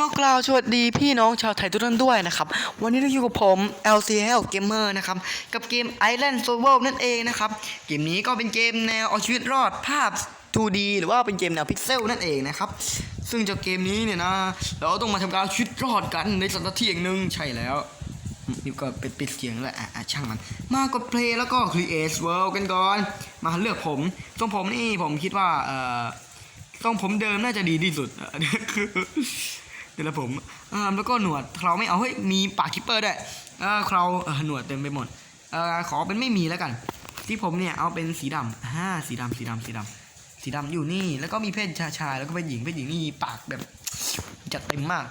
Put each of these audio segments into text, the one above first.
ก็กล่าวสวัสดีพี่น้องชาวไทยทุกท่านด้วยนะครับ วันนี้เราอยู่กับผม LCL Gamer นะครับ กับเกม Island Survival นั่นเองนะครับ เกมนี้ก็เป็นเกมแนวเอาชีวิตรอดภาพ 2D หรือว่าเป็นเกมแนวพิกเซลนั่นเองนะครับ ซึ่งจากเกมนี้เนี่ยนะ เราต้องมาทำการชีวิตรอดกันในสถานที่แห่างหนึ่งใช่แล้วนี่ก็เป็นปิดเสียงแล้วอะอะช่างมัน มากด play แล้วก็ create world กันก่อน มาเลือกผมทรงผมนี่ผมคิดว่าเอ่อทรงผมเดิมน่าจะดีที่สุดอ่คือ เดี๋ยวละผมอ่าแล้วก็หนวดเราไม่เอาเฮ้ยมีปากคิปเปอร์ด้วยเออเราเออหนวดเต็มไปหมดเออขอเป็นไม่มีแล้วกัน ที่ผมเนี่ยเอาเป็นสีดำอ่าสีดำสีดำสีดำสีดำอยู่นี่ แล้วก็มีเพศชายชายแล้วก็เพศหญิงเพศหญิงนี่ปากแบบจัดเต็มมาก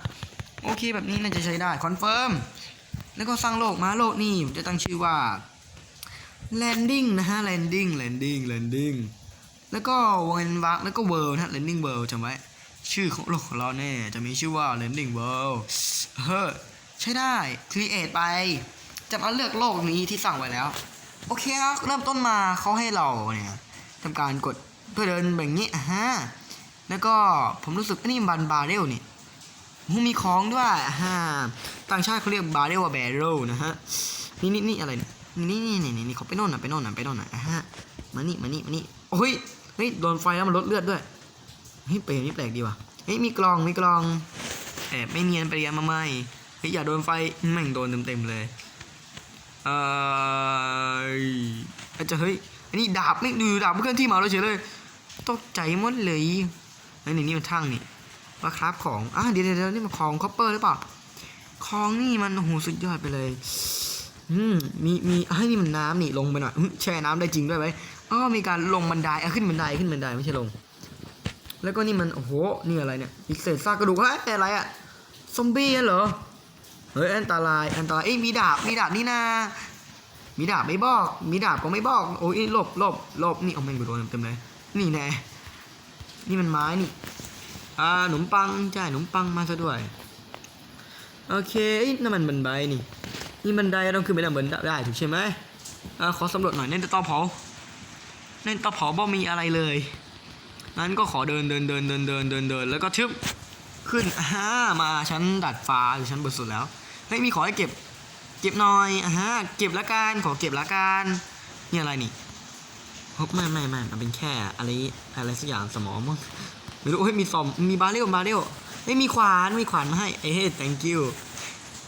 โอเคแบบนี้น่าจะใช้ได้คอนเฟิร์มแล้วก็สร้างโลกมาโลกนี่จะตั้งชื่อว่า landing นะฮะ landing landing landing แล้วก็วนวักแล้วก็ world นะฮะ landing world จำไว้ ชื่อของโลกของเราเนี่ยจะมีชื่อว่า landing world เฮ้อใช้ได้ create ไปจะมาเลือกโลกนี้ที่สั่งไว้แล้ว โอเคครับเริ่มต้นมาเขาให้เราเนี่ยทำการกดเพื่อเดินแบบนี้ฮะแล้วก็ผมรู้สึกอันนี่บันบาเรลนี่หูมีของด้วยฮ่าต่างชาติเขาเรียกบาเรลว่าแบเรลนะฮะนี่นี่นี่อะไรนี่นี่นี่นี่นี่เขาไปโน่นนะไปโน่นนะไปโน่นนะอะฮะมานี่มานี่มานี่โอ้ยเฮ้ยโดนไฟแล้วมันลดเลือดด้วย เฮ้ยเปลกนี่แปลกดีว่ะเฮ้ยมีกลองมีกลองแอบไม่เนียนไปเรียนมาไม่เฮ้ยอย่าโดนไฟแม่งโดนเต็มๆเลยเอ่ออาจจะเฮ้ยอันนี้ดาบไม่ดูดาบเคลื่อนที่มาแล้วเฉยเลยตกใจหมดเลยไอ้นี่นี่มันช่างนี่ว่าครับของอะเดี๋ยวเดี๋ยวเดี๋ยวนี่มันของคอปเปอร์หรือเปล่าของนี่มันโอ้โหสุดยอดไปเลยอืมมีมีอะนี่มันน้ำนี่ลงไปหน่อยแช่น้ำได้จริงด้วยไหมอ๋อมีการลงบันไดอะขึ้นบันไดขึ้นบันไดไม่ใช่ลง แล้วก็นี่มัน โอ้โห นี่อะไรเนี่ย อีกเศษซากกระดูกเฮ้ยอะไรอะซอมบี้เหรอ เฮ้ย อันตราย อันตราย เอ้ย มีดาบ มีดาบนี่นามีดาบไม่บอก มีดาบก็ไม่บอก โอ้ยหลบหลบหลบนี่เอาแม่งไปโดนเต็มเลย นี่แน่นี่มันไม้นี่ อ่าขนมปังใช่ขนมปังมาซะด้วย โอเคเอ้นั่นมันบันไดนี่ นี่บันไดเราขึ้นไปแล้วเหมือนได้ถูกใช่ไหมอ่าขอสำรวจหน่อยเน้นตาเผาเน้นตาเผาบ่มีอะไรเลย นั้นก็ขอเดินเดินเดินเดินเดินเดินเดินแล้วก็ชึบขึ้นอ่ามาชั้นดัดฟ้าหรือชั้นบนสุดแล้วเฮ้ยมีขอให้เก็บ เก็บหน่อยอ่าฮะเก็บละกันขอเก็บละกันนี่อะไรนี่ฮบไม่ไม่ไม่มันเป็นแค่อะไรอะไรสักอย่างสมองมั้งไม่รู้เฮ้ยมีซอมมีบาเรลบาเรลเฮ้ยมีขวานมีขวานมาให้เอ้ย thank you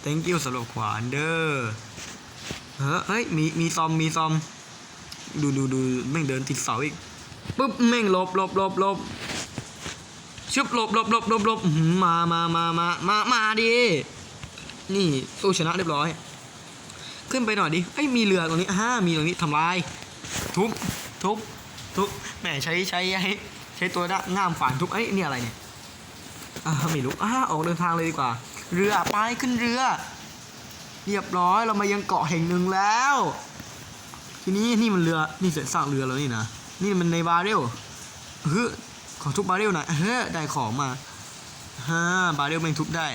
thank you สำหรับขวานเด้อเฮ้ยเฮ้ยมีมีซอมมีซอมดูดูดูแม่งเดินติดเสาอีก ปุ๊บแม่งหลบหลบหลบหลบชึบหลบหลบหลบหลบหลบมามามามามามาดินี่สู้ชนะเรียบร้อย ขึ้นไปหน่อยดิเอ้ยมีเรือตรงนี้ฮ่ามีตรงนี้ทำลาย ทุบทุบทุบแหมใช้ใช้ให้ใช้ตัวด้าง่ามฝานทุบเอ้นี่อะไรเนี่ยอ่าไม่รู้อ่าออกเดินทางเลยดีกว่า เรือไปขึ้นเรือ เรียบร้อยเรามายังเกาะแห่งหนึ่งแล้ว ทีนี้นี่มันเรือนี่เสร็จสร้างเรือแล้วนี่นะ นี่มันในบาเรลเฮ้ยขอทุบบาเรลหน่อยเฮ้ยได้ของมาฮ่าบาเรลแม่งทุบได้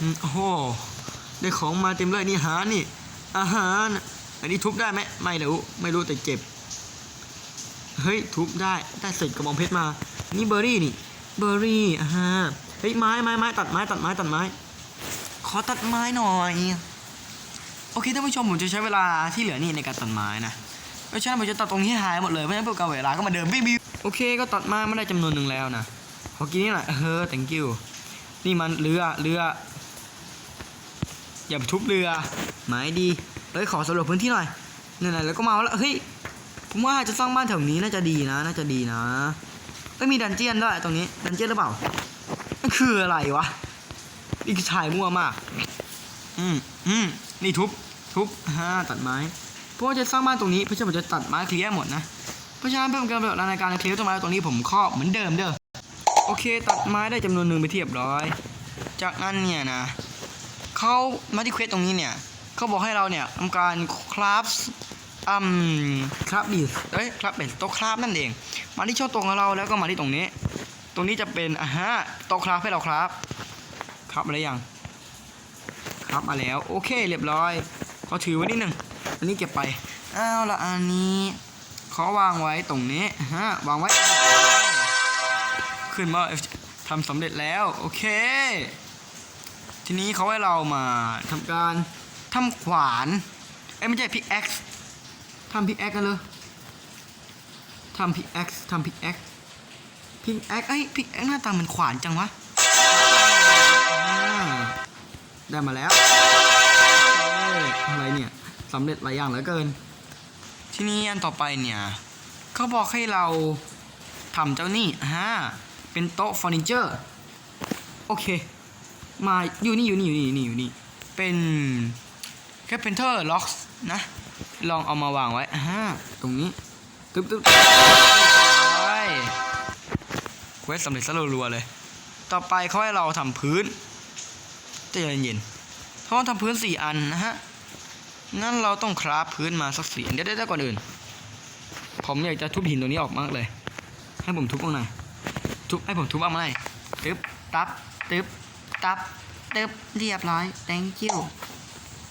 อืมโอ้โหได้ของมาเต็มเลยนี่หานี่ อาหาร อันนี้ทุบได้ไหมไม่รู้ไม่รู้แต่เจ็บ เฮ้ยทุบได้ได้เศษกระบองเพชรมา นี่เบอร์รี่นี่ เบอร์รี่อ่าฮะเฮ้ยไม้ไม้ไม้ตัดไม้ตัดไม้ตัดไม้ ขอตัดไม้หน่อย โอเคท่านผู้ชมผมจะใช้เวลาที่เหลือนี่ในการตัดไม้นะ เพราะฉะนั้นผมจะตัดตรงที่หายหมดเลยไม่งั้นเพื่อกาเวลาก็มาเดินบิ้วโอเคก็ตัดไม้มาได้จำนวนหนึ่งแล้วนะขอกินนี่หน่อยเออ thank you นี่มันเรือเรืออย่าไปทุบเรือไม้ดีเฮ้ยขอสำรวจพื้นที่หน่อยไหนๆแล้วก็มาแล้วเฮ้ยผมว่าจะสร้างบ้านแถวนี้น่าจะดีนะ น่าจะดีนะไม่มีดันเจียนด้วยตรงนี้ดันเจียนหรือเปล่ามันคืออะไรวะนี่คือชายมั่วมาก อืมอืมนี่ทุบ ทุบฮ่าตัดไม้ เพราะว่าจะสร้างบ้านตรงนี้เพราะฉะนั้นผมจะตัดไม้เคลียร์หมดนะ เพราะฉะนั้นเพื่อเป็นการประโยชน์ในการเคลียร์ต้นไม้ตรงนี้ผมครอบเหมือนเดิมเด้อ โอเค ตัดไม้ได้จำนวนหนึ่งไปนที่เรียบร้อย จากนั้นเนี่ยนะเขามาที่เควสตรงนี้เนี่ยเขาบอกให้เราเนี่ยทำการคราฟอืมคราฟบีเอ้ยคราฟเป็นโต๊ะคราฟนั่นเอง มาที่ช่องตรงของเราแล้วก็มาที่ตรงนี้ ตรงนี้จะเป็นอะฮะโต๊ะคราฟให้เราคราฟคราฟมาแล้วยังคราฟมาแล้ว โอเค เรียบร้อย ขอถือไว้นิดหนึ่งอันนี้เก็บไปเอาละอันนี้เขอวางไว้ตรงนี้ฮะวางไว้ ขึ้นมาทำสำเร็จแล้วโอเค ทีนี้เขาให้เรามาทำการทำขวานเอ้ยไม่ใช่พิกแอคทำพิกแอคกันเลยทำพิกแอคทำพิกแอคพิกแอคเอ้ยพิกแอคหน้าตาเหมือนขวานจังวะได้มาแล้ว อะไรเนี่ยสำเร็จหลายอย่างเหลือเกิน ทีนี้อันต่อไปเนี่ยเขาบอกให้เราทำเจ้านี่อ่าเป็นโต๊ะเฟอร์นิเจอร์โอเค มาอยู่นี่อยู่นี่อยู่นี่อยู่นี่อยู่นี่เป็นแค่เพนเทอร์ล็อกนะ ลองเอามาวางไว้อ่าตรงนี้ตึ๊บตึ๊บไปเควสสำเร็จซะรัวๆเลย ต่อไปเขาให้เราทำพื้นใจเย็นๆเขาทำพื้นสี่อันนะฮะ งั้นเราต้องคราฟพื้นมาสักสี่อันเดี๋ยวเดี๋ยวก่อนอื่น ผมอยากจะทุบหินตัวนี้ออกมากเลย ให้ผมทุบบ้างหน่อยทุบให้ผมทุบบ้างไหมตึ๊บตับตึ๊บตับตึ๊บเรียบร้อย thank you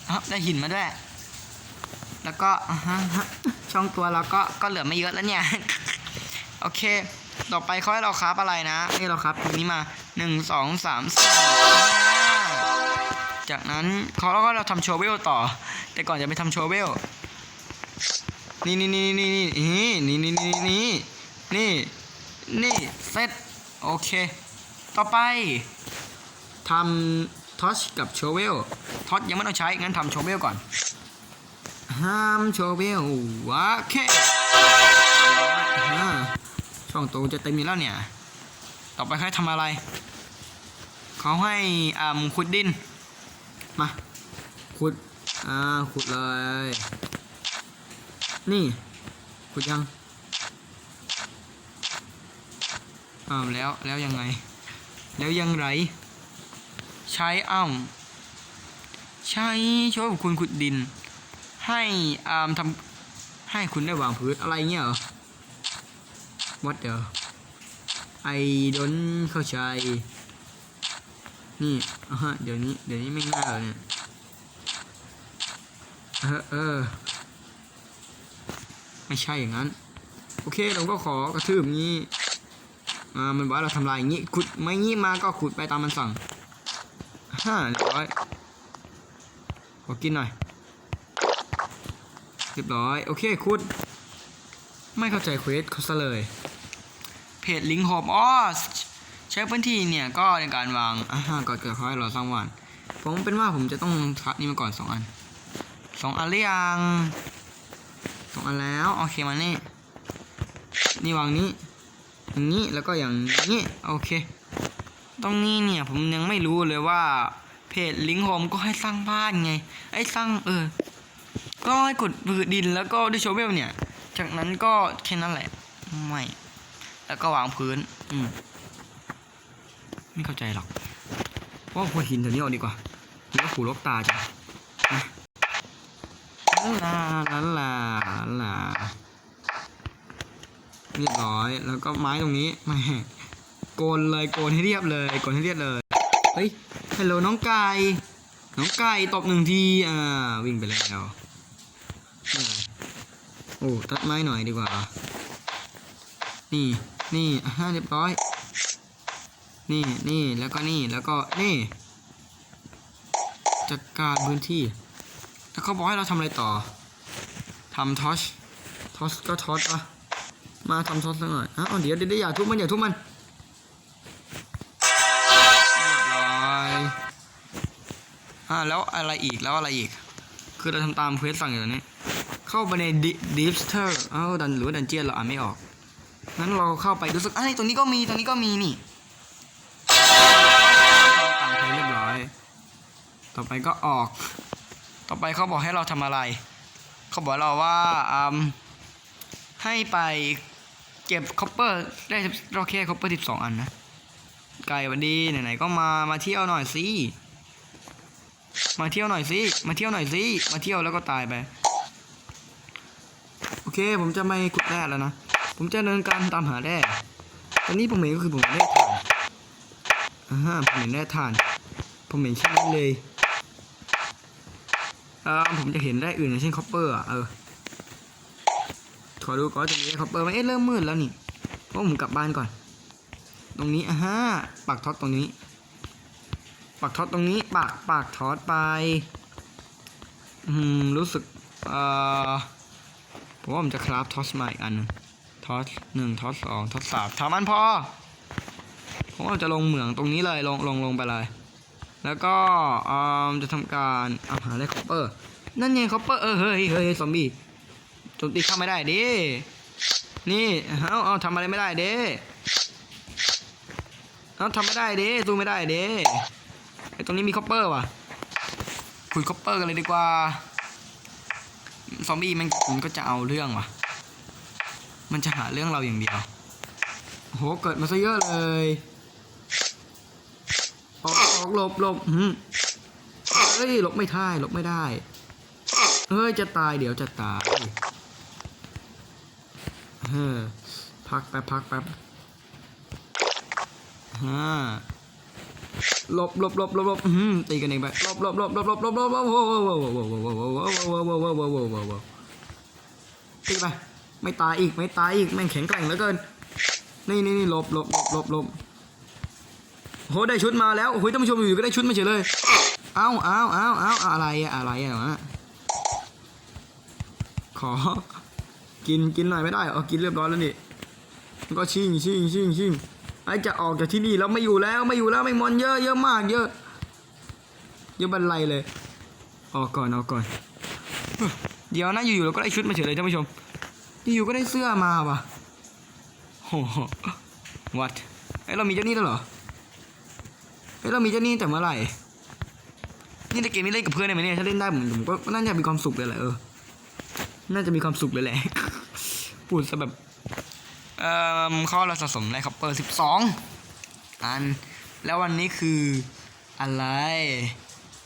อะได้หินมาด้วย แล้วก็ฮะช่องตัวเราก็ก็เหลือไม่เยอะแล้วเนี่ย โอเค ต่อไปเขาให้เราคราฟอะไรนะนี่เราคราฟตรงนี้มาหนึ่งสองสามสี่ห้าจากนั้นเขาแล้วก็เราทำโชเวลต่อ แต่ก่อนจะไปทำโชเวลนี่นี่นี่นี่นี่นี่นี่นี่นี่นี่นี่เสร็จโอเค ต่อไปทำทอชกับโชเวลทอชยังไม่ต้องใช้ งั้นทำโชเวลก่อนห้ามโชเวลโอเคอ่าช่องตัวจะเต็มแล้วเนี่ย ต่อไปให้ทำอะไร เขาให้อ่าขุดดิน มา ขุด อ่าขุดเลย นี่ ขุดยังอ้าวแล้วแล้วยังไง แล้วยังไร ใช้อ้าวใช้ช่วยคุณขุดดิน ให้อาทำให้คุณได้วางพื้นอะไรเงี้ยเหรอ What the I don't เข้าใจ นี่อะฮะเดี๋ยวนี้ เดี๋ยวนี้ไม่ง่ายเลยเนี่ย เออเออไม่ใช่อย่างนั้น โอเคเราก็ขอกระทืบงี้อ่ามันบอกเราทำลายอย่างงี้ขุดไม่งี้มาก็ขุดไปตามมันสั่งฮ่าเรียบร้อยขอกินหน่อยเรียบร้อยโอเคขุด ไม่เข้าใจเควสเขาซะเลยเพจลิงก์โฮมอ๋อใช้พื้นที่เนี่ยก็ในการวางอ่าก่อนเกิดเขาให้เราสร้างวันผมเป็นว่าผมจะต้องทัดนี่มาก่อนสองอัน สองอันหรือยังสองอันแล้วโอเคมานี่นี่วางนี้อย่างนี้แล้วก็อย่างนี้โอเค ตรงนี้เนี่ยผมยังไม่รู้เลยว่า เพจลิงโฮมก็ให้สร้างบ้านไงไอ้สร้างเออ ก็ให้กดผืนดินแล้วก็ด้วยโชเวลเนี่ย จากนั้นก็แค่นั้นแหละไม่แล้วก็วางพื้น อืมไม่เข้าใจหรอกว่าหัวหินแถวนี้เอาดีกว่านี่ก็ขู่ลบตาจ้ะ ลาลาลาลาเรียบร้อยแล้วก็ไม้ตรงนี้แม่โกนเลยโกนให้เรียบเลยโกนให้เรียบเลยเฮ้ยฮัลโหลน้องไก่น้องไก่ตบหนึ่งทีอ่าวิ่งไปแล้วโอ้ตัดไม้หน่อยดีกว่า นี่นี่อะฮะเรียบร้อย นี่นี่แล้วก็นี่แล้วก็นี่จัดการพื้นที่ แล้วเขาบอกให้เราทำอะไรต่อทำทอชทอชก็ทอชปะมาทำทอชสักหน่อยอ้าวเดี๋ยวเดี๋ยวเดี๋ยวอย่าทุบมันอย่าทุบมันเรียบร้อยอ่าแล้วอะไรอีกแล้วอะไรอีก คือเราทำตามเควสสั่งอยู่ตอนนี้ เข้าไปในดิฟสเตอร์เอ้าดันหรือว่าดันเจียนเราอ่านไม่ออกงั้นเราเข้าไปดูสักไอ้ตรงนี้ก็มีตรงนี้ก็มีนี่ตามไปเรียบร้อย ต่อไปก็ออก ต่อไปเขาบอกให้เราทำอะไร เขาบอกเราว่าให้ไปเก็บคอปเปอร์ได้เราแค่คอปเปอร์สิบสองอันนะไก่วันดีไหนๆก็มามาเที่ยวหน่อยสิมาเที่ยวหน่อยสิมาเที่ยวหน่อยสิมาเที่ยวแล้วก็ตายไปโอเค ผมจะไม่ขุดแร่แล้วนะผมจะเดินการตามหาแร่ตอนนี้ผมเห็นก็คือผมเห็นแร่ถ่านอ่าฮะผมเห็นแร่ถ่าน ผมเห็นแค่นั้นเลย เออผมจะเห็นได้อื่นอย่างเช่นคอปเปอร์เออขอดูก่อนจะมีคอปเปอร์ไหมเอ๊ะเริ่มมืดแล้วนี่พผมกลับบ้านก่อน ตรงนี้อะฮะปักท็อตตรงนี้ ปักท็อตตรงนี้ปักปักท็อตไปอืมรู้สึกเออผมว่าผมจะคราฟท็อตมาอีกอันนึงทอตหนึ่งท็อตสองท็อตสามทำมันพอผมว่าจะลงเหมืองตรงนี้เลยลงลงลงไปเลย แล้วก็จะทำการอาหารและคอปเปอร์ นั่นไงคอปเปอร์เออเฮ้ยเฮ้ยซอมบี้โจมตีเข้าไม่ได้ดินี่เอาเอาทำอะไรไม่ได้เด้เอาทำไม่ได้เด้สู้ไม่ได้เด้ไอตรงนี้มีคอปเปอร์ว่ะคุยคอปเปอร์กันเลยดีกว่าซอมบี้มันคุณก็จะเอาเรื่องว่ะ มันจะหาเรื่องเราอย่างเดียวโหเกิดมาซะเยอะเลย อกหลบหลบเฮ้ยหลบไม่ได้หลบไม่ได้ เฮ้ยจะตายเดี๋ยวจะตายเฮ้อพักแป๊บพักแป๊บฮ่าหลบหลบหลบหลบหลบตีกันเองไปหลบหลบหลบหลบหลบหลบหลบโว้โว้โว้โว้โว้โว้โว้โว้โว้โว้โว้โว้โว้โว้ตีไปไม่ตายอีกไม่ตายอีกแม่งแข็งแกร่งเหลือเกิน นี่นี่นี่หลบหลบหลบหลบหลบ โหได้ชุดมาแล้วโอ้โหท่านผู้ชมอยู่ๆก็ได้ชุดมาเฉยเลย เอ้าเอ้าเอ้าเอ้าอะไรอะอะไรอะวะขอ กินกินหน่อยไม่ได้เหรอกินเรียบร้อยแล้วนี่ก็ชิงชิงชิงชิงไอจะออกจากที่นี่แล้วไม่อยู่แล้วไม่อยู่แล้วไม่มอนเยอะเยอะมากเยอะ เยอะบันไลเลย ออกก่อนออกก่อน เดี๋ยวนะอยู่ๆเราก็ได้ชุดมาเฉยเลยท่านผู้ชมอยู่ๆก็ได้เสื้อมาว่ะโห what เอ้ยเรามีเจ้าหนี้แล้วเหรอ เอ้ยเรามีเจ้านี้แต่เมื่อไหร่ นี่ในเกมนี้เล่นกับเพื่อนได้ไหมเนี่ย ถ้าเล่นได้ผมผมก็น่าจะมีความสุขเลยแหละเออ น่าจะมีความสุขเลยแหละพูดซะแบบ เอ่อข้อเราสะสมได้ครับเปิดสิบสองอัน แล้ววันนี้คืออะไร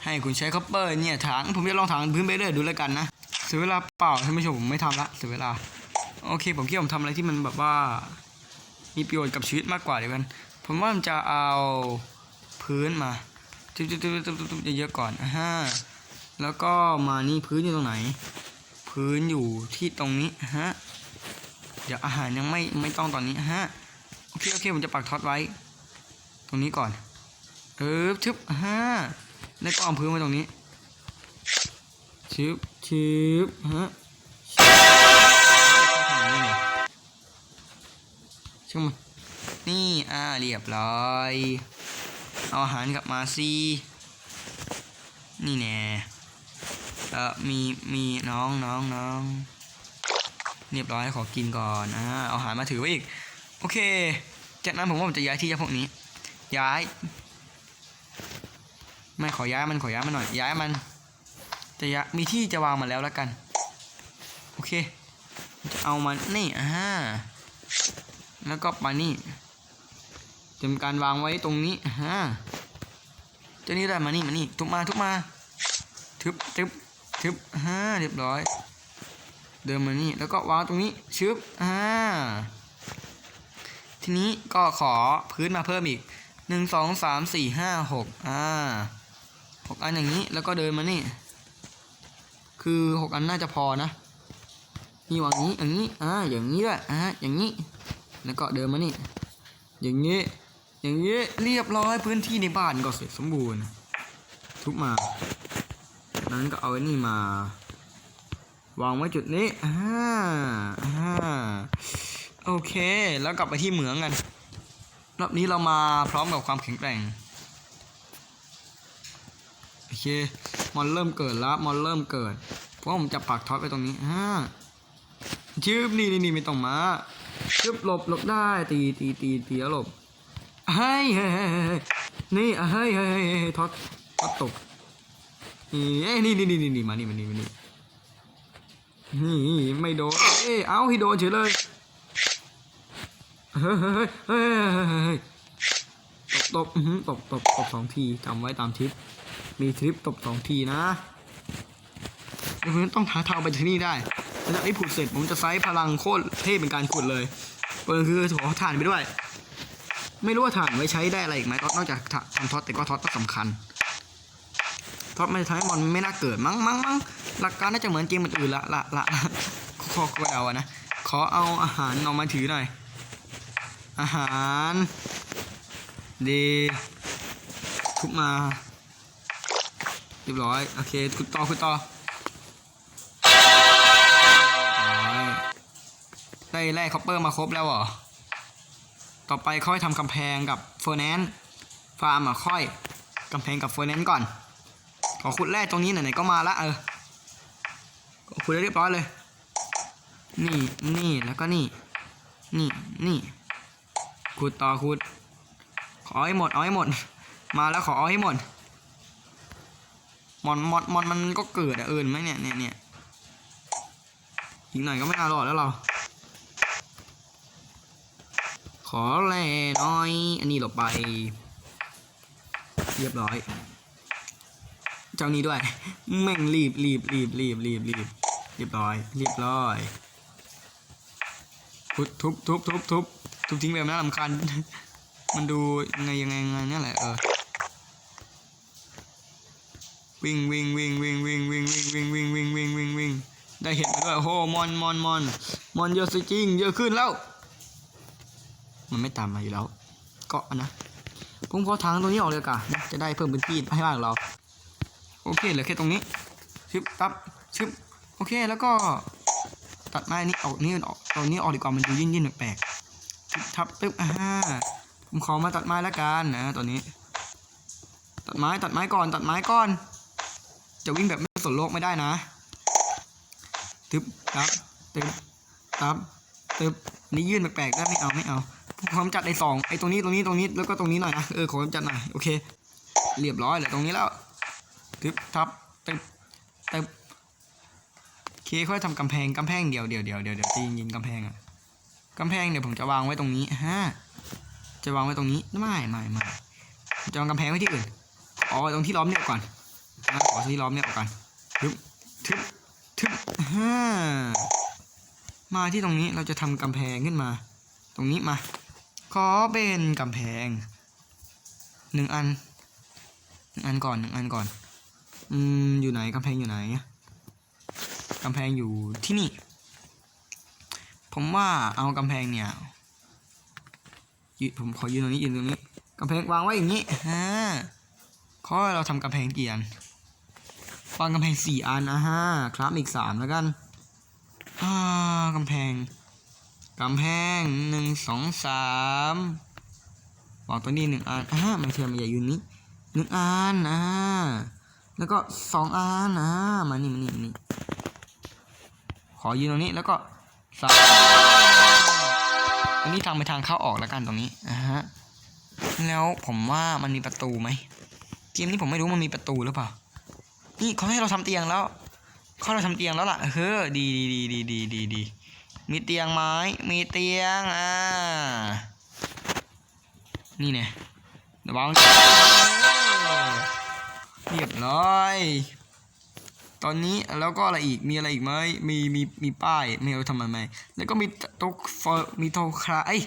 ให้คุณใช้คัพเปอร์เนี่ยถางผมจะลองถางพื้นไปเรื่อยดูแล้วกันนะเสียเวลาเปล่าท่านผู้ชมผมไม่ทำละเสียเวลา โอเค ผมคิดผมทำอะไรที่มันแบบว่า มีประโยชน์กับชีวิตมากกว่าเดี๋ยวกัน ผมว่ามันจะเอา พื้นมาทุบๆๆๆเยอะๆก่อนอ่าฮะแล้วก็มานี่พื้นอยู่ตรงไหน พื้นอยู่ที่ตรงนี้ฮะเดี๋ยวอาหารยังไม่ไม่ต้องตอนนี้ฮะโอเคโอเคผมจะปักท็อตไว้ ตรงนี้ก่อนเออชึบอ่าฮะแล้วก็เอาพื้นไว้ตรงนี้ชึบชึบฮะช่างมันนี่อ่าเรียบร้อย เอาอาหารกลับมาสินี่แน่เออมีมีน้องน้องน้องเรียบร้อยขอกินก่อนอ่าเอาอาหารมาถือไว้อีก โอเค จากนั้นผมว่าผมจะย้ายที่จากพวกนี้ ย้าย ไม่ขอย้ายมันขอย้ายมันหน่อย ย้ายมัน จะยะมีที่จะวางมาแล้วแล้วกัน โอเค จะเอามันนี่อ่าแล้วก็มานี่ จะมีการวางไว้ตรงนี้อ่าเจ้านี่ได้มานี่มานี่ทุบมาทุบมาทึบทึบทึบอ่าเรียบร้อย เดินมานี่แล้วก็วางตรงนี้ชึบอ่าทีนี้ก็ขอพื้นมาเพิ่มอีกหนึ่งสองสามสี่ห้าหกอ่าหกอันอย่างนี้แล้วก็เดินมานี่ คือหกอันน่าจะพอนะมีวางนี้อย่างนี้อ่าอย่างนี้ด้วยอ่าอย่างนี้ แล้วก็เดินมานี่ อย่างนี้ อย่างนี้เรียบร้อยพื้นที่ในบ้านก็เสร็จสมบูรณ์ ทุกมา นั้นก็เอาไอ้นี่มา วางไว้จุดนี้อ่าอ่าโอเค แล้วกลับไปที่เหมืองกันรอบนี้เรามาพร้อมกับความแข็งแกร่งโอเคมอนเริ่มเกิดแล้วมอนเริ่มเกิด เพราะผมจะปักท็อตไว้ตรงนี้อ่าชืบนี่นี่นี่ไม่ต้องมาชืบหลบหลบได้ตีตีตีตีแล้วหลบ เฮ้ยเฮ้ยนี่เฮ้ยเฮ้ยเฮ้ยเฮ้ยท็อตท็อตตกนี่เอ้ยนี่นี่นี่นี่มานี่มานี่มานี่นี่ไม่โดนเอ้ยเอาให้โดนเฉยเลยเฮ้ยเฮ้ยเฮ้ยเฮ้ยตบตบอื้อหือตบตบตบสองทีจำไว้ตามทริป มีทริปตบสองทีนะเดี๋ยวผมต้องหาทางไปที่นี่ได้หลังจากที่ขุดเสร็จผมจะใช้พลังโคตรเทพเป็นการขุดเลยเปิดคือขอถ่านไปด้วย ไม่รู้ว่าถ่านไว้ใช้ได้อะไรอีกไหมนอกจากทำท็อตแต่ก็ท็อตก็สำคัญท็อตไมันจะทำให้มอนไม่น่าเกิดมั้งมั้งมั้งหลักการน่าจะเหมือนเกมอื่นๆละละละขอขอเอาอะนะขอเอาอาหารออกมาถือหน่อย อาหารดีทุบมาเรียบร้อยโอเคขุดต่อขุดต่อได้แร่คอปเปอร์มาครบแล้วเหรอ ต่อไปค่อยทำกำแพงกับเฟอร์แนนซ์ฟาร์มอะค่อยกำแพงกับเฟอร์แนนซ์ก่อน ขอขุดแร่ตรงนี้ไหนๆก็มาละเออขุดได้เรียบร้อยเลย นี่นี่แล้วก็นี่ นี่นี่ขุดต่อขุด ขอให้หมดเอาให้หมด มาแล้วขอเอาให้หมดมอนมอนมอนมันก็เกิดอะเอิญไหมเนี่ยเนี่ยเนี่ยอีกหน่อยก็ไม่อาหรอกแล้วเรา ขอแร่น้อย อันนี้หลบไป เรียบร้อย เจ้านี้ด้วย แม่งรีบรีบรีบรีบรีบรีบเรียบร้อย เรียบร้อยทุบทุบทุบทุบทุบทุบทิ้งแบบน่าลำคาญมันดูยังไงยังไงยังไงเนี่ยแหละเออวิ่งวิ่งวิ่งวิ่งวิ่งวิ่งวิ่งวิ่งวิ่งวิ่งวิ่งวิ่งวิ่งได้เห็นด้วยโอ้โหมอนมอนมอนมอนเยอะสิจริงเยอะขึ้นแล้ว มันไม่ตามมาอยู่แล้วเกาะนะผมขอทางตรงนี้ออกเลยกะนะจะได้เพิ่มพื้นที่ให้บ้านเรา โอเคเหลือแค่ตรงนี้ชึบปั๊บชึบโอเคแล้วก็ตัดไม้นี้ออกนี่ออกตรงนี้ออกดีกว่ามันดูยิ่งยิ่งแปลกทับปึ๊บอ่าผมขอมาตัดไม้แล้วกันนะตอนนี้ ตัดไม้ตัดไม้ก่อน ตัดไม้ก่อน จะวิ่งแบบไม่สนโลกไม่ได้นะตึบตับตึบตับตึบนี่ยื่นแปลกๆได้ไม่เอาไม่เอา ผมขอกำจัดไอ้สองไอ้ตรงนี้ตรงนี้ตรงนี้แล้วก็ตรงนี้หน่อยนะเออขอจัดหน่อยโอเค เรียบร้อยเหลยตรงนี้แล้วตึบทับตึบตึบโอเคค่อยทำกำแพงกำแพงเดียวเดียวเดียวเดียวเดี๋ยวจียินกำแพงอะกำแพงเดี๋ยวผมจะวางไว้ตรงนี้ฮะจะวางไว้ตรงนี้ไม่ไม่ไม่จะวางกำแพงไว้ที่อื่นอ๋อตรงที่ล้อมเนี่ยก่อนนะขอที่ล้อมเนี่ยก่อนทึบทึบทึบฮ่ามาที่ตรงนี้เราจะทำกำแพงขึ้นมา ตรงนี้มา ขอเป็นกำแพงหนึ่งอันหนึ่งอันก่อนหนึ่งอันก่อน อืม อยู่ไหนกำแพงอยู่ไหนกำแพงอยู่ที่นี่ ผมว่าเอากำแพงเนี่ยยืผมขอยืนตรงนี้ยืนตรงนี้กำแพงวางไว้อย่างนี้ฮะขอเราทำกำแพงเกี่อันวางกำแพงสี่อันอะฮะครับอีกสามแล้วกันอ่ากำแพง กำแพงหนึ่งสองสามวางตัวนี้หนึ่งอันอ่าไม่เชื่อม่อย่ายืนนี้หนึ่งอันอ่าแล้วก็สองอันอ่ามานี่มานี่มานี่ขอยืนตรงนี้แล้วก็สามอันนี้ทางไปทางเข้าออกแล้วกันตรงนี้อ่าฮะแล้วผมว่ามันมีประตูไหมเกมนี้ผมไม่รู้มันมีประตูหรือเปล่านี่เขาให้เราทำเตียงแล้วเขาให้เราทำเตียงแล้วล่ะเฮ้อดีดีดีดีดีดี มีเตียงไม้ มีเตียง อ่า นี่เนี่ยเดี๋ยววางเรียบร้อย ตอนนี้แล้วก็อะไรอีก มีอะไรอีกไหม มีมีมีป้ายไม่รู้ทำไมไม่แล้วก็มีโต๊ะเฟอร์มีโต๊ะคราไอย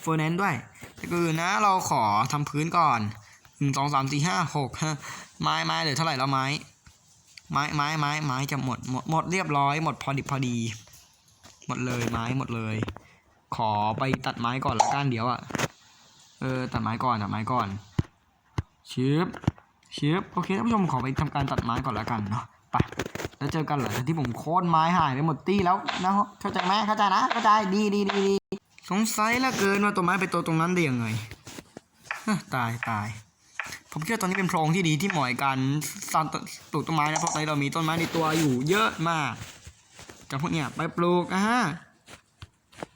เฟอร์แนนด้วยแต่คือนะเราขอทำพื้นก่อนหนึ่งสองสามสี่ห้าหกฮะไม้ไม้เหลือเท่าไหร่แล้วไม้ไม้ไม้ไม้ไม้จะหมดหมดหมดเรียบร้อยหมดพอดิบพอดี หมดเลยไม้หมดเลย ขอไปตัดไม้ก่อนละกันเดี๋ยวอะเออตัดไม้ก่อนตัดไม้ก่อนชิบชิบโอเคท่านผู้ชมขอไปทำการตัดไม้ก่อนละกันเนาะไปแล้วเจอกันเหรอที่ผมโค่นไม้หายไปหมดตี้แล้วนะเข้าใจไหมเข้าใจนะเข้าใจดีดีดีดีสงสัยละเกินว่าต้นไม้ไปตัวตรงนั้นได้ยังไงฮะตายตายผมคิดว่าตอนนี้เป็นโพรงที่ดีที่เหมาะกับการสร้างต้นปลูกต้นไม้นะเพราะตอนนี้เรามีต้นไม้ในตัวอยู่เยอะมาก จากพวกเนี้ยไปปลูกอะฮะ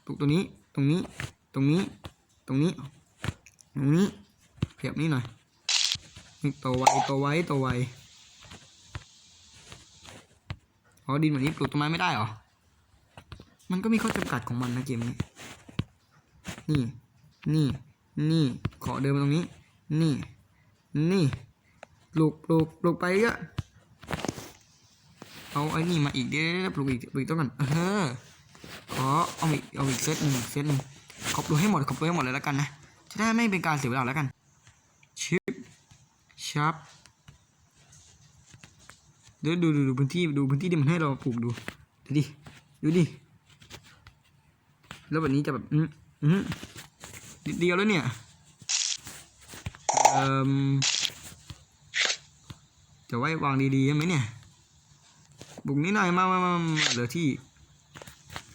ปลูกตรงนี้ ตรงนี้ ตรงนี้ ตรงนี้ ตรงนี้เพียบนี้หน่อยนี่โตไวโตไวโตไวอ๋อดินแบบนี้ปลูกต้นไม้ไม่ได้เหรอ มันก็มีข้อจำกัดของมันนะเกมนี้ นี่ นี่ นี่ ขอเดินมาตรงนี้ นี่ นี่ ปลูก ปลูก ปลูกไปเยอะ เอาไอ้นี่มาอีกเดี๋ยวปลูกอีกปลูกอีกต้นก่อนเออขอเอาอีกเอาอีกเซตหนึ่งเซตหนึ่งขอปลูให้หมดขอปลูให้หมดเลยแล้วกันนะจะได้ไม่เป็นการเสียเวลาแล้วกันชิปชับเดี๋ยวดูดูดูพื้นที่ดูพื้นที่ที่มันให้เราปลูกดูดูดิดูดิแล้วแบบนี้จะแบบอืมอืมเดียวแล้วเนี่ยเอ่มจะไว้วางดีๆใช่ไหมเนี่ย บุกนี้หน่อยมามามามาเหลือที่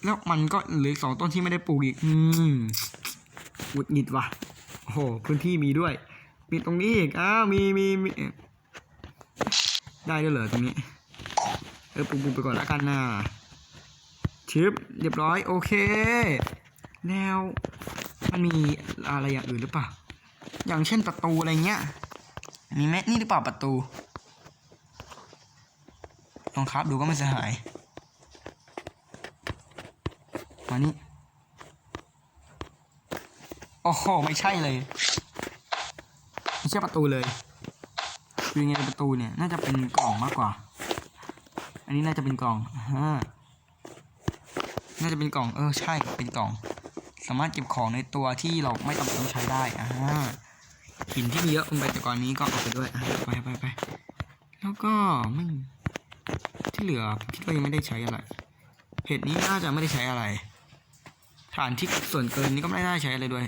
แล้วมันก็เหลือสองต้นที่ไม่ได้ปลูกอีก อืมหุดหงิดว่ะโอ้โหพื้นที่มีด้วย มีตรงนี้อีก อ้าว มีมีมี ได้ด้วยเหรอตรงนี้ เออปลูกปลูกไปก่อนล้วกันนะชิปเรียบร้อย โอเคแนวมันมีอะไรอย่างอื่นหรือเปล่า อย่างเช่นประตูอะไรเงี้ย มีไหมนี่หรือเปล่าประตู ลองครับดูก็ไม่เสียหายมานี่โอ้โหไม่ใช่เลยไม่ใช่ประตูเลยคือยังไงประตูเนี่ย น่าจะเป็นกล่องมากกว่า อันนี้น่าจะเป็นกล่องฮะน่าจะเป็นกล่องเออใช่เป็นกล่อง สามารถเก็บของในตัวที่เราไม่จำเป็นต้องใช้ได้อ่าหินที่มีเยอะลงไปแต่ก่อนนี้ก็เอาไปด้วยไปไปไปแล้วก็ไม่ ที่เหลือคิดว่ายังไม่ได้ใช้อะไรเพจนี้น่าจะไม่ได้ใช้อะไร ฐานที่ส่วนเกินนี้ก็ไม่ได้ใช้อะไรด้วย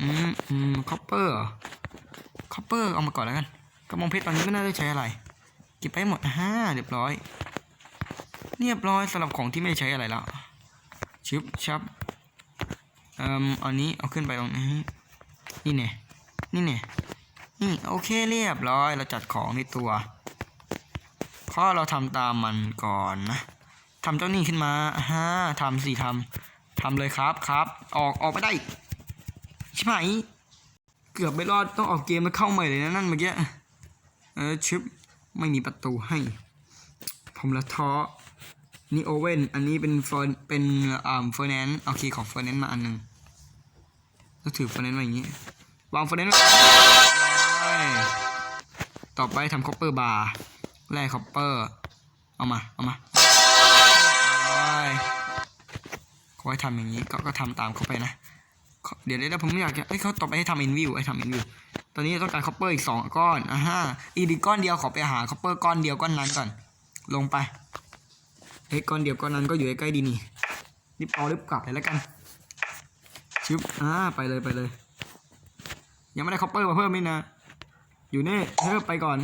อืมอืมคอปเปอร์คอปเปอร์เอามาก่อนแล้วกันกระมองเพชรตอนนี้ไม่น่าได้ใช้อะไรเก็บไปหมดฮ่าเรียบร้อย เรียบร้อยสำหรับของที่ไม่ได้ใช้อะไรแล้วชิบชับเอ่มอันนี้เอาขึ้นไปตรงนี้นี่เนี่ยนี่เนี่ยนี่โอเคเรียบร้อยเราจัดของในตัว ข้อเราทำตามมันก่อนนะทำเจ้านี่ขึ้นมาฮ่าทำสิทำทำเลยครับครับ ออกออกไม่ได้ใช่ไหมเกือบไม่รอดต้องออกเกมแล้วเข้าใหม่เลยนะนั่นเมื่อกี้เออชิปไม่มีประตูให้ ผมละท้อนี่โอเว่นอันนี้เป็นเฟิร์นเป็นอ่าเฟอร์แนนซ์โอเคของเฟอร์แนนซ์มาอันหนึ่งแล้วถือเฟอร์แนนซ์มาอย่างนี้ วางเฟอร์แนนต่อไปทำคอปเปอร์บาร์ แร่คอปเปอร์ เอามา เอามาเขาให้ทำอย่างนี้ก็ก็ทำตามเขาไปนะ เดี๋ยวเดี๋ยวผมอยากจะเอ้ยเขาต่อไปให้ทำอินวิวให้ทำอินวิวตอนนี้ต้องการคอปเปอร์อีกสองก้อนอ่าฮะอีกก้อนเดียวขอไปหาคอปเปอร์ก้อนเดียวก้อนนั้นก่อน ลงไปเฮ้ยก้อนเดียวก้อนนั้นก็อยู่ใกล้ๆดีนี่รีบเอารีบกลับเลยแล้วกันชึบอ่าไปเลยไปเลย ยังไม่ได้คอปเปอร์มาเพิ่มนี่นะ อยู่นี่เพิ่มไปก่อน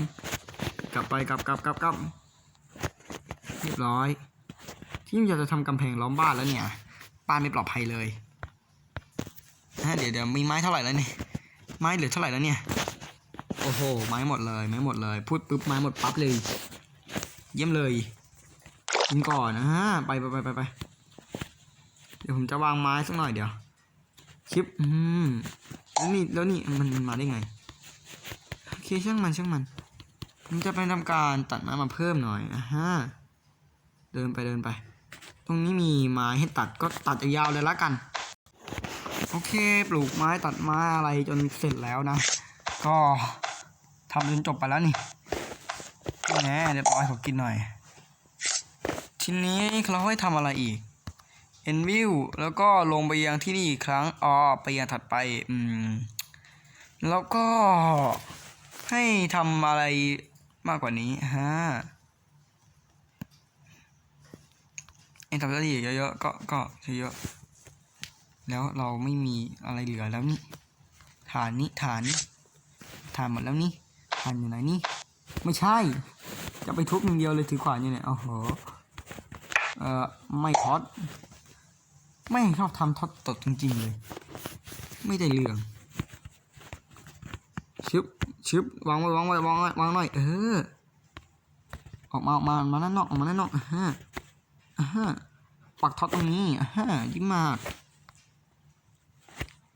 ลับไปกลับกลับกลับกลับเรียบร้อย ที่อยากจะทำกำแพงล้อมบ้านแล้วเนี่ยบ้านไม่ปลอดภัยเลยฮะเดี๋ยวเดี๋ยวมีไม้เท่าไหร่แล้วเนี่ยไม้เหลือเท่าไหร่แล้วเนี่ยโอ้โหไม้หมดเลยไม้หมดเลย พูดปุ๊บไม้หมดปั๊บเลย เยี่ยมเลยกินก่อนอ่าไปไปไปไปไปเดี๋ยวผมจะวางไม้สักหน่อยเดี๋ยวคลิปอืมแล้วนี่แล้วนี่มันมันมาได้ไงโอเคช่างมันช่างมัน ผมจะไปทำการตัดไม้มาเพิ่มหน่อยอ่าฮะเดินไปเดินไป ตรงนี้มีไม้ให้ตัดก็ตัดยาวเลยละกัน โอเค ปลูกไม้ตัดไม้อะไรจนเสร็จแล้วนะ ก็ทำจนจบไปแล้วนี่แหมเดี๋ยวปล่อยขอกินหน่อย ทีนี้เราให้ทำอะไรอีก e n view แล้วก็ลงไปยังที่นี่อีกครั้งอ๋อไปยังถัดไป อืม แล้วก็ให้ทำอะไร มากกว่านี้ฮะไอ้ทำได้อีเยอะๆก็ก็เยอะแล้วเราไม่มีอะไรเหลือแล้วนี่ฐานนี้ฐานนี้ฐานหมดแล้วนี่ฐานอยู่ไหนนี่ไม่ใช่ จะไปทุบหนึ่งเดียวเลยถือขวานอยู่เนี่ยโอ้โหเอ่อไม่ท็อตไม่ชอบทำท็อตตดจริงๆเลย ไม่ได้เรื่องชึบ ชึบวางไว้วางไว้วางไว้วางหน่อย เออ ออกมาออกมามาด้านนอกออกมาด้านนอกอ่าฮะอ่าฮะปักท็อตตรงนี้อ่าฮะยิ้มมาก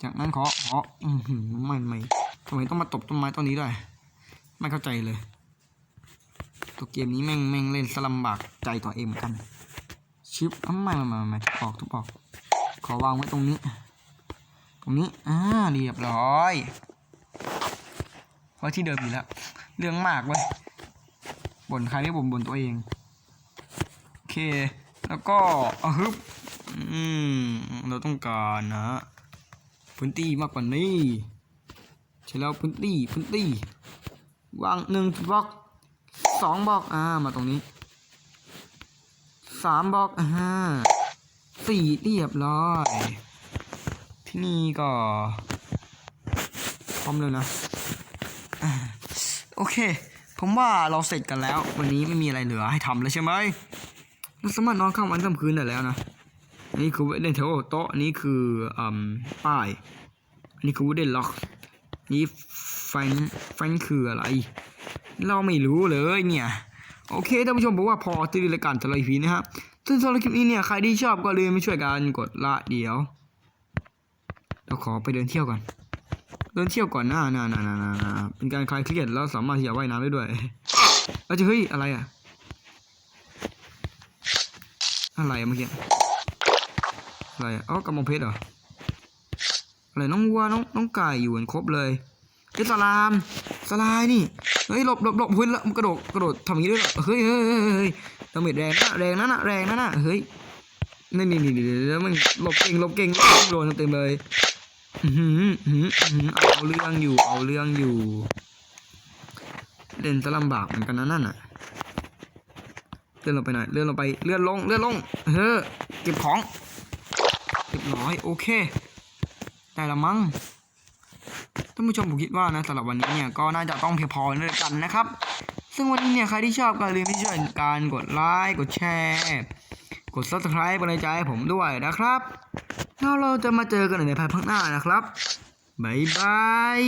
จากนั้นขอขออือหือไม่ไม่ทำไมต้องมาตบต้นไม้ต้นนี้ด้วย ไม่เข้าใจเลย ตัวเกมนี้แม่งแม่งเล่นสลัมบากใจตัวเองเหมือนกัน ชิปอ้าวไม่ม่ไม่ม่ทุบออกทุบออก ขอวางไว้ตรงนี้ ตรงนี้ อ่า เรียบร้อย ไว้ที่เดิมอยู่แล้ว เรื่องมากเว้ยบ่นใครไม่บ่นบ่นตัวเอง โอเค แล้วก็อะฮึบอืม เราต้องการนะพื้นที่มากกว่านี้ใช่แล้วพื้นที่พื้นที่วางหนึ่งบล็อกสองบล็อกอ่ามาตรงนี้สามบล็อกอ่าสี่เรียบร้อย ที่นี่ก็พร้อมเลยนะ โอเค ผมว่าเราเสร็จกันแล้ว วันนี้ไม่มีอะไรเหลือให้ทำแล้วใช่ไหมเราสามารถนอนข้ามวันข้ามคืนได้แล้วนะอันนี้คือเล่นเทโอโต๊ะอันนี้คืออป้ายอันนี้คือวูดเดนล็อกนี่แฟนแฟนคืออะไร เราไม่รู้เลยเนี่ย โอเคท่านผู้ชมบอกว่าพอที่รายการทะเลพีนะครับซึ่งสำหรับคลิปนี้เนี่ยใครที่ชอบก็เลยไม่ช่วยกันกดละเดี๋ยว เราขอไปเดินเที่ยวก่อน เดินเที่ยวก่อนหน้าน่าน่านานาเป็นการคลายเครียดแล้วสามารถที่จะว่ายน้ำได้ด้วยเราจะเฮ้ยอะไรอะ อะไรเมื่อกี้ อะไรอะอ๋อกระมองเพชรเหรอ อะไรน้องวัวน้องน้องไก่อยู่กันครบเลยเฮ้ยสลามสลายนี่ เฮ้ยหลบหลบหลบเฮ้ยแล้วมันกระโดดกระโดดทำอย่างนี้ด้วยเหรอเฮ้ยเฮ้ยเฮ้ยเฮ้ยดาเมจแรงนะแรงนะน่ะแรงนะน่ะเฮ้ยนี่นี่นี่นี่แล้วมันหลบเก่งหลบเก่งโดนเต็มเลย เอาเรื่องอยู่ เอาเรื่องอยู่ เล่นจะลำบากเหมือนกันนะนั่นน่ะ เลื่อนลงไปหน่อย เลื่อนลงไป เลื่อนลง เลื่อนลง เฮ้อ เก็บของเรียบร้อย โอเคได้ละมั้ง ท่านผู้ชมผมคิดว่านะสำหรับวันนี้เนี่ยก็น่าจะต้องเพียงพอด้วยกันนะครับ ซึ่งวันนี้เนี่ยใครที่ชอบก็ลืมที่ช่วยการกดไลค์ กดแชร์ กด subscribe เป็นกำลังใจให้ผมด้วยนะครับ แล้วเราจะมาเจอกันในภายภาคหน้านะครับ บ๊ายบาย